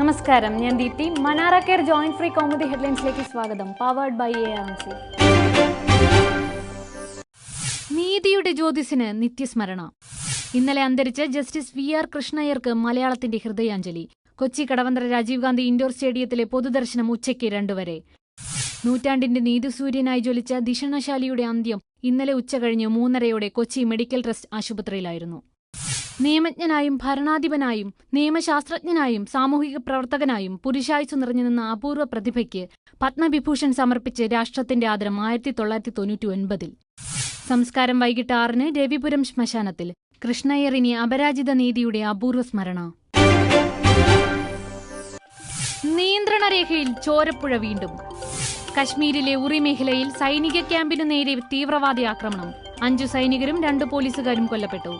നമസ്കാരം. ഞാൻ Deepthi. Manara care joint free comedy ഹെഡ്ലൈൻസിലേക്ക് സ്വാഗതം. Powered by A R C നീതിയുടെ ജ്യോതിസിന് നിത്യസ്മരണ. ഇന്നലെ അന്തരിച്ച ജസ്റ്റിസ് വി ആർ കൃഷ്ണയ്യർക്ക് മലയാളത്തിന്റെ ഹൃദയാഞ്ജലി. കൊച്ചി കടവന്തര രാജീവ് ഗാന്ധി ഇൻഡോർ സ്റ്റേഡിയത്തിലെ പൊതുദർശനം ഉച്ചയ്ക്ക് രണ്ടുവരെ നൂറ്റാണ്ടിന്റെ നീതിസൂര്യനായി ജ്വലിച്ച ദിഷണശാലിയുടെ അന്ത്യം ഇന്നലെ ഉച്ചകഴിഞ്ഞ് മൂന്നരയോടെ കൊച്ചി മെഡിക്കൽ ട്രസ്റ്റ് ആശുപത്രിയിലായിരുന്നു. നിയമജ്ഞനായും ഭരണാധിപനായും നിയമശാസ്ത്രജ്ഞനായും സാമൂഹിക പ്രവർത്തകനായും പുരുഷായുസ് നിറഞ്ഞു നിന്ന അപൂർവ പ്രതിഭയ്ക്ക് പത്മവിഭൂഷൺ സമർപ്പിച്ച് രാഷ്ട്രത്തിന്റെ ആദരം ആയിരത്തി തൊള്ളായിരത്തി തൊണ്ണൂറ്റി ഒൻപതിൽ സംസ്കാരം വൈകിട്ട് ആറിന് രവിപുരം ശ്മശാനത്തിൽ കൃഷ്ണയ്യറിനി അപരാജിത നീതിയുടെ അപൂർവ സ്മരണ. നിയന്ത്രണരേഖയിൽ ചോരപ്പുഴ വീണ്ടും. കശ്മീരിലെ ഉറി മേഖലയിൽ സൈനിക ക്യാമ്പിനു നേരെ തീവ്രവാദി ആക്രമണം. അഞ്ചു സൈനികരും രണ്ട് പോലീസുകാരും കൊല്ലപ്പെട്ടു.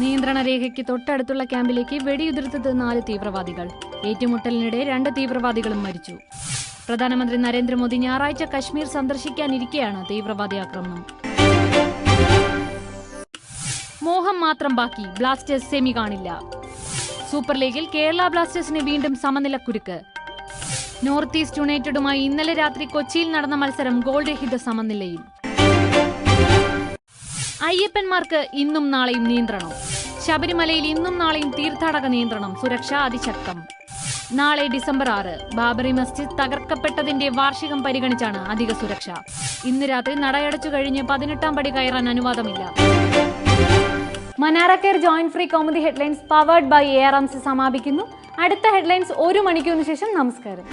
നിയന്ത്രണ രേഖയ്ക്ക് തൊട്ടടുത്തുള്ള ക്യാമ്പിലേക്ക് വെടിയുതിർത്തത് നാല് തീവ്രവാദികൾ. ഏറ്റുമുട്ടലിനിടെ രണ്ട് തീവ്രവാദികളും മരിച്ചു. പ്രധാനമന്ത്രി നരേന്ദ്രമോദി ഞായറാഴ്ച കശ്മീർ സന്ദർശിക്കാനിരിക്കെയാണ് തീവ്രവാദി ആക്രമണം. മോഹം മാത്രം ബാക്കി ബ്ലാസ്റ്റേഴ്സ് സെമി കാണില്ല. സൂപ്പർ ലീഗിൽ കേരള ബ്ലാസ്റ്റേഴ്സിന് വീണ്ടും സമനിലക്കുരുക്ക്. നോർത്ത് ഈസ്റ്റ് യുണൈറ്റഡുമായി ഇന്നലെ രാത്രി കൊച്ചിയിൽ നടന്ന മത്സരം ഗോൾ രഹിത സമനിലയിൽ. അയ്യപ്പന്മാർക്ക് ഇന്നും നാളെയും നിയന്ത്രണം. ശബരിമലയിൽ ഇന്നും നാളെയും തീർത്ഥാടക നിയന്ത്രണം സുരക്ഷ അതിശക്തം. നാളെ ഡിസംബർ ആറ് ബാബറി മസ്ജിദ് തകർക്കപ്പെട്ടതിന്റെ വാർഷികം പരിഗണിച്ചാണ് അധിക സുരക്ഷ. ഇന്ന് രാത്രി നടയടച്ചു കഴിഞ്ഞ് പതിനെട്ടാം പടി കയറാൻ അനുവാദമില്ല. Manara care joint free comedy headlines powered by A R M സമാപിക്കുന്നു. അടുത്ത ഹെഡ്ലൈൻസ് ഒരു മണിക്കൂറിന് ശേഷം നമസ്കാരം.